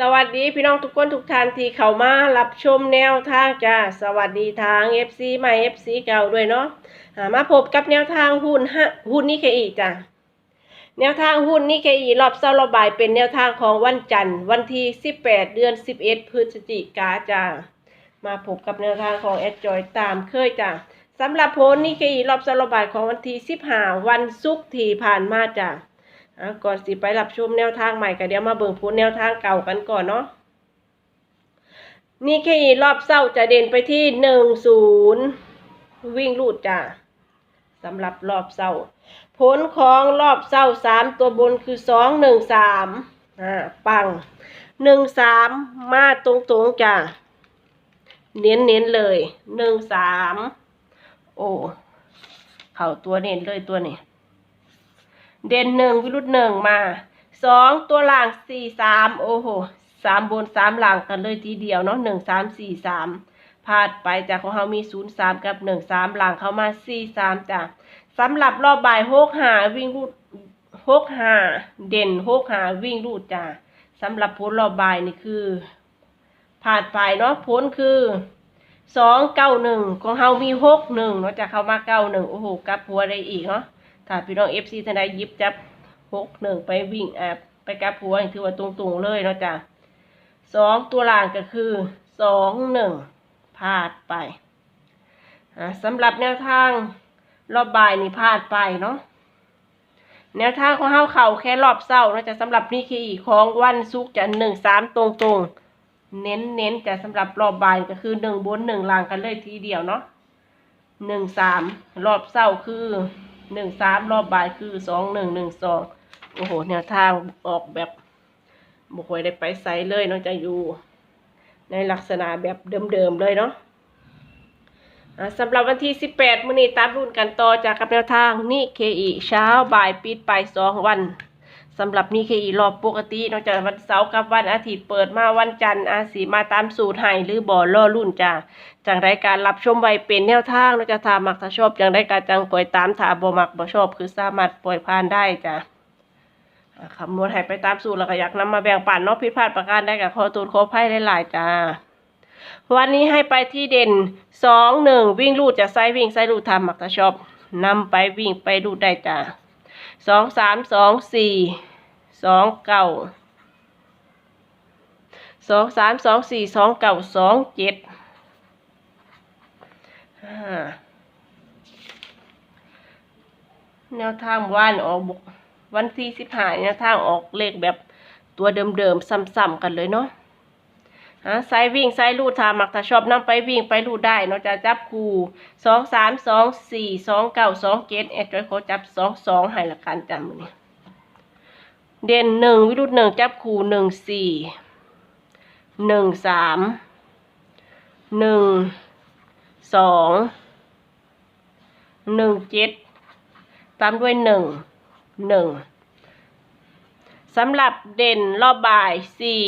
สวัสดีพี่น้องทุกคนทุกท่านที่เข้ามารับชมแนวทางจ้าสวัสดีทาง FC ใหม่ FC เก่าด้วยเนาะามาพบกับแนวทางหุ้นฮะหุ้นนิเคอีจ้าแนวทางหุ้นนิเคอีรอบเช้ารอบายเป็นแนวทางของวันจันทร์วันที่ 18 เดือน 11 พฤศจิกาจ้ามาพบกับแนวทางของแอดจอยตามเคยจ้าสำหรับโพลนิเคอีรอบเช้ารอบายของวันที่ 15 วันศุกร์ที่ผ่านมาจ้า อะก่อนสิไปรับชมแนวทางใหม่ก็เดี๋ยวมาเบิ่งพูดแนวทางเก่ากันก่อนเนาะนี่แค่รอบเศร้าจะเด่นไปที่หนึ่งศูนย์วิ่งลูดจ้ะสำหรับรอบเศร้า ผลของรอบเศร้าสามตัวบนคือสองหนึ่งสามอ่าปังหนึ่งสามมาตรงๆจ้ะเน้นเน้นๆเลยหนึ่งสามโอ้เข่าตัวเน้นเลยตัวนี้ เด่นหนึ่งวิรุธหนึ่งมาสองตัวหลังสี่สามโอ้โหสามบนสามหลังกันเลยทีเดียวเนาะหนึ่งสามสี่สามพาดไปจากของเรามีศูนย์สามกับหนึ่งสามหลังเข้ามาสี่สามจ้ะสำหรับรอบบ่ายหกหาวิ่งรูดหกหาเด่นหกหาวิ่งรูดจ้ะสำหรับผลรอบบ่ายนี่คือผ่านไปเนาะผลคือสองเก้าหนึ่งของเรามีหกหนึ่งเนาะจะเข้ามาเก้าหนึ่งโอ้โหกับหัวได้อีกเนาะ ถ้าพี่น้องเอฟซีท่านใดยิบจับหกหนึ่งไปวิ่งแอบไปกับหัวถือว่าตรงๆเลยเนาะจ้ะสองตัวล่างก็คือสองหนึ่งพลาดไปสำหรับแนวทางรอบบ่ายนี่พลาดไปเนาะแนวทางของเฮาเข่าแค่รอบเศร้านะจะสำหรับนี่คือของวันศุกจะหนึ่งสามตรงๆเน้นเน้นจะสำหรับรอบบ่ายก็คือหนึ่งบนหนึ่งล่างกันเลยทีเดียวเนาะหนึ่งสามรอบเศร้าคือ หนึ่งสามรอบบ่ายคือสองหนึ่งหนึ่งสองโอ้โหแนวทางออกแบบบุคคลได้ไปไซเลยเนาะจะอยู่ ในลักษณะแบบเดิมๆเลยเนาะสำหรับวันที่สิบแปดมื้อนี้ตามรุ่นกันต่อจากกับแนวทางนี่เคอีเช้าบ่ายปิดไปสองวัน สำหรับนี่เคอีรอบปกตินอกจากวันเสาร์กับวันอาทิตย์เปิดมาวันจันทร์อาสีมาตามสูตรให้หรือบ่อล่อรุ่นจ้าจังรายการรับชมไว้เป็นแนวทางเราจะทามักถ้าชอบจังได้การจังปล่อยตามถาบ่มักบ่ชอบคือสามารถปล่อยผ่านได้จ้าคำนวณให้ไปตามสูตรแล้วก็อยากนำมาแบ่งปันเนาะผิดพลาดประการได้กับขอตูนขอไพ่หลายๆจ้าวันนี้ให้ไปที่เด่นสองหนึ่งวิ่งลูดจะไซวิ่งไซลูดทำมักถ้าชอบนำไปวิ่งไปลูดได้จ้า สองสามสองสี่สองเก้าสองสามสองสี่สองเก้าสองเจ็ดอ่าแนวทางว่านออกบุกวันที่สิบห้าแนวทางออกเลขแบบตัวเดิมๆซ้ำๆกันเลยเนาะ ฮะไซวิ่งไซลูดทามักถ้าชอบนำไปวิ่งไปลูดได้เนาะจะจับคู่สองสามสองสี่สองเก้าสองเจ็ดแอดจอยเขาจับสองสองให้ละกันจำมือนี้เด่นหนึ่งวิรุธหนึ่งจับคู่หนึ่งสี่หนึ่งสามหนึ่งสองหนึ่งเจ็ดตามด้วยหนึ่งหนึ่งสำหรับเด่นรอบบ่ายสี่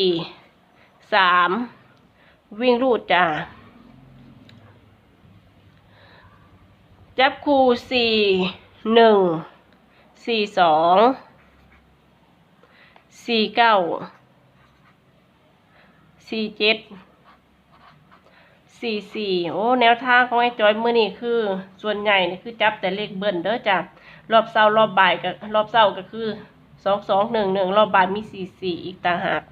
สามวิ่งรูดจ้าจับคู่สี่หนึ่งสี่สองสี่เก้าสี่เจ็ดสี่สี่โอ้ แนวทางของไอ้จอยมือนี่คือ ส่วนใหญ่นี่คือจับแต่เลขเบิ้ลเด้อจ้ะรอบเศร้ารอบบ่ายก็รอบเศร้าก็คือสองสองหนึ่งหนึ่งรอบบ่ายมีสี่สี่อีกต่างหาก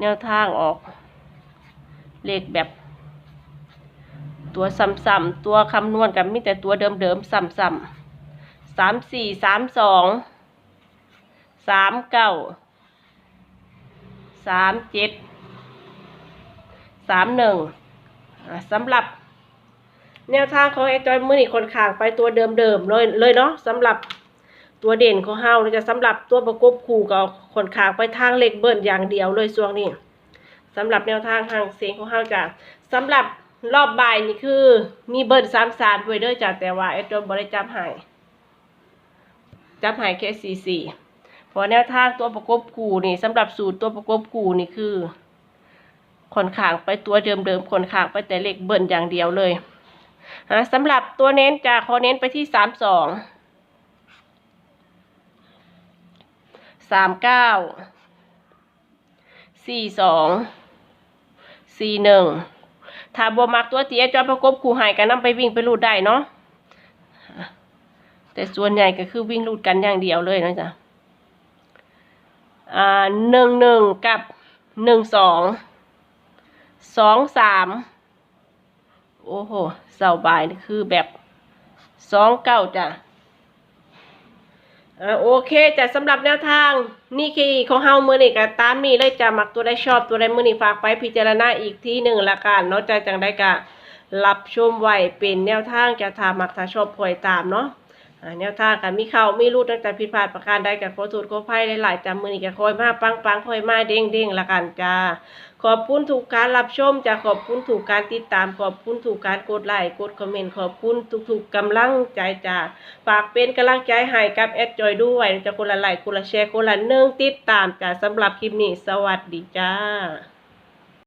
แนวทางออก เลขแบบ ตัวซ้ำๆตัวคำนวณกับมีแต่ตัวเดิมๆซ้ำๆสามสี่สามสองสามเก้าสามเจ็ดสามหนึ่งสำหรับ แนวทางของไอ้จอยมือนี่คนข้างไปตัวเดิมๆเลยเลยเนาะสำหรับ ตัวเด่นของเฮานี่จะสำหรับตัวประกบคู่กับคนขางไปทางเล็กเบิ้ลอย่างเดียวเลยช่วงนี้สำหรับแนวทางทางเสียงของเฮาจ้ะสำหรับรอบบ่ายนี่คือมีเบิ้ลสามสามด้วยเด้อจ้ะแต่ว่าไอ้จอยบริจับให้จับให้แค่สี่สี่พอแนวทางตัวประกบคู่นี่สำหรับสูตรตัวประกบคู่นี่คือค่อนขางไปตัวเดิมๆค่อนขางไปแต่เลขเบิ่นอย่างเดียวเลยฮะสำหรับตัวเน้นจะขอเน้นไปที่สามสอง สามเก้าสี่สองสี่หนึ่งถ้าบ่มักตัวที่อาจารย์ประกบคู่ให้ก็นำไปวิ่งไปรูดได้เนาะแต่ส่วนใหญ่ก็คือวิ่งรูดกันอย่างเดียวเลยนะจ๊ะอ่าหนึ่งหนึ่งกับหนึ่งสองสองสามโอ้โหเสาบายนี่คือแบบสองเก้าจ้ะ อ่าโอเคจ้ะสำหรับแนวทาง นี่คือของเฮามือนี่กับตามนี้เลยจ้ะมักตัวได้ชอบตัวได้มือนี่ฝากไปพิจารณาอีกทีหนึ่งละกันเนาะใจจังได้กะรับชมไว้เป็นแนวทางจะทามักถ้าชอบพลอยตามเนาะ แนวทางกันมีเข้ามีรูดตั้งแต่ผิดพลาดประการใดกับขอโทษขออภัยหลายๆจ้ะมือนี่ก็คอยมาปังปังคอยมาเด้งเด้งละกันจ้าขอบคุณถูกการรับชมจ้ะขอบคุณถูกการติดตามขอบคุณถูกการกดไลค์กดคอมเมนต์ขอบคุณทุกๆกำลังใจจ้าฝากเป็นกำลังใจให้กับแอดจอยด้วยจะคนละไลค์คนละแชร์คนละหนึ่องติดตามจ้าสำหรับคลิปนี้สวัสดีจ้า